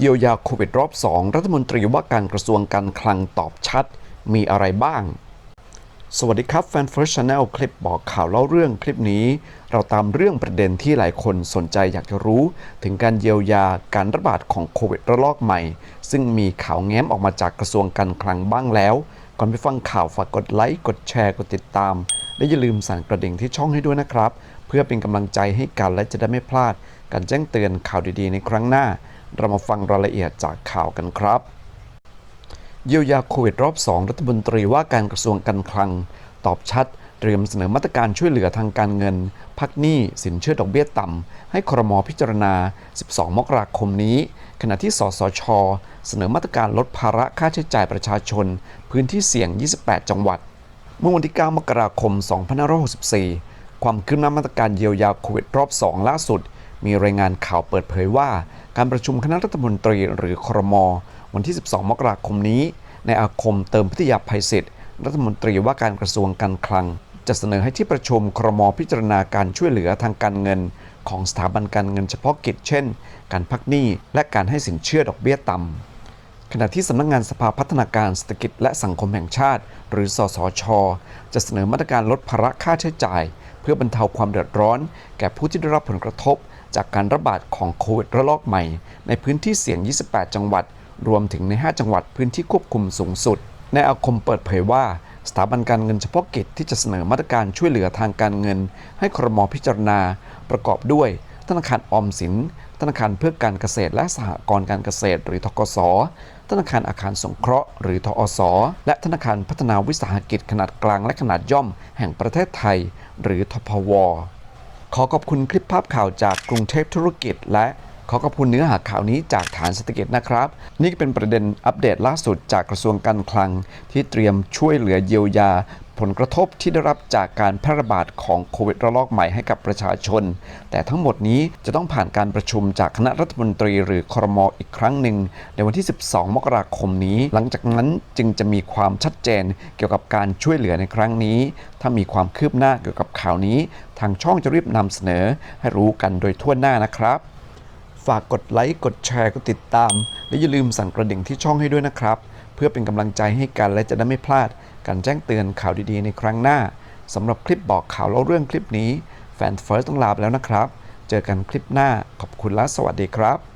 เยียวยาโควิดรอบ 2 รัฐมนตรีว่าการกระทรวงการคลังตอบชัด มีอะไรบ้าง สวัสดีครับแฟน First Channel คลิปบอกข่าวเล่าเรื่องคลิปนี้ เราตามเรื่องประเด็นที่หลายคนสนใจอยากจะรู้ ถึงการเยียวยาการระบาดของโควิดระลอกใหม่ ซึ่งมีข่าวแง้มออกมาจากกระทรวงการคลังบ้างแล้ว ก่อนไปฟังข่าวฝากกดไลค์กดแชร์กดติดตาม และอย่าลืมสั่นกระดิ่งที่ช่องให้ด้วยนะครับ เพื่อเป็นกำลังใจให้กันและจะได้ไม่พลาด การแจ้งเตือนข่าวดีๆ ในครั้งหน้า เรามาฟังรายละเอียดจากข่าวกันครับ เยียวยาโควิดรอบ 2 รัฐมนตรีว่าการกระทรวงการคลัง ตอบชัดเตรียมเสนอมาตรการช่วยเหลือทางการเงิน พักหนี้สินเชื่อดอกเบี้ยต่ำ ให้ครมพิจารณา 12 มกราคมนี้ ขณะที่สสช เสนอมาตรการลดภาระค่าใช้จ่ายประชาชน พื้นที่เสี่ยง 28 จังหวัด เมื่อวันที่ 9 มกราคม 2564 ความคืบหน้ามาตรการเยียวยาโควิดรอบ 2 ล่าสุด มีรายงานข่าวเปิดเผยว่า การประชุมคณะรัฐมนตรีหรือครม วันที่ 12 มกราคมนี้ ในอาคมเติมพิทยาภัยศิษย์รัฐมนตรีว่าการกระทรวงการคลัง จะเสนอให้ที่ประชุมครมพิจารณาการช่วยเหลือทางการเงิน ของสถาบันการเงินเฉพาะกิจ เช่น การพักหนี้และการให้สินเชื่อดอกเบี้ยต่ำ ณะที่สำนักงงานสภาพัฒนาการเศรษฐกิจและสังคมแห่งชาติ หรือสสช จะเสนอมาตรการลดภาระค่าใช้จ่าย เพื่อบรรเทาความเดือดร้อน แก่ผู้ที่ได้รับผลกระทบ จากการระบาดของโควิดระลอกใหม่ ในพื้นที่เสี่ยง 28 จังหวัด รวมถึงใน 5 จังหวัดพื้นที่ควบคุมสูงสุดในอาคมเปิดเผยว่าสถาบันการเงินเฉพาะกิจที่จะเสนอมาตรการช่วยเหลือทางการเงิน ให้ครมพิจารณา ประกอบด้วย ธนาคารออมสิน ธนาคารเพื่อการเกษตรและสหกรณ์การเกษตรหรือทกส ธนาคารอาคารสงเคราะห์หรือทอสและธนาคารพัฒนาวิสาหกิจขนาดกลางและขนาดย่อม แห่งประเทศไทย หรือทพว ขอขอบคุณคลิปภาพข่าวจากกรุงเทพธุรกิจ และขอขอบคุณเนื้อหาข่าวนี้จากฐานเศรษฐกิจนะครับ นี่เป็นประเด็นอัปเดตล่าสุดจากกระทรวงการคลัง ที่เตรียมช่วยเหลือเยียวยา ผลกระทบที่ได้รับจากการแพร่ระบาดของโควิดระลอกใหม่ให้กับประชาชน แต่ทั้งหมดนี้จะต้องผ่านการประชุมจากคณะรัฐมนตรีหรือครมอีกครั้งหนึ่ง ในวันที่ 12 มกราคมนี้ หลังจากนั้นจึงจะมีความชัดเจนเกี่ยวกับการช่วยเหลือในครั้งนี้ ถ้ามีความคืบหน้าเกี่ยวกับข่าวนี้ ทางช่องจะรีบนำเสนอ ให้รู้กันโดยทั่วหน้านะครับฝากกดไลค์ กดแชร์ กดติดตาม และอย่าลืมสั่นกระดิ่งที่ช่องให้ด้วยนะครับ เพื่อเป็นกำลังใจให้กันและจะได้ไม่พลาดการแจ้งเตือนข่าวดีๆ ในครั้งหน้าสำหรับคลิปบอกข่าวเล่าเรื่องคลิปนี้แฟนเฟิร์สต้องลาไปแล้วนะครับ เจอกันคลิปหน้าขอบคุณและสวัสดีครับ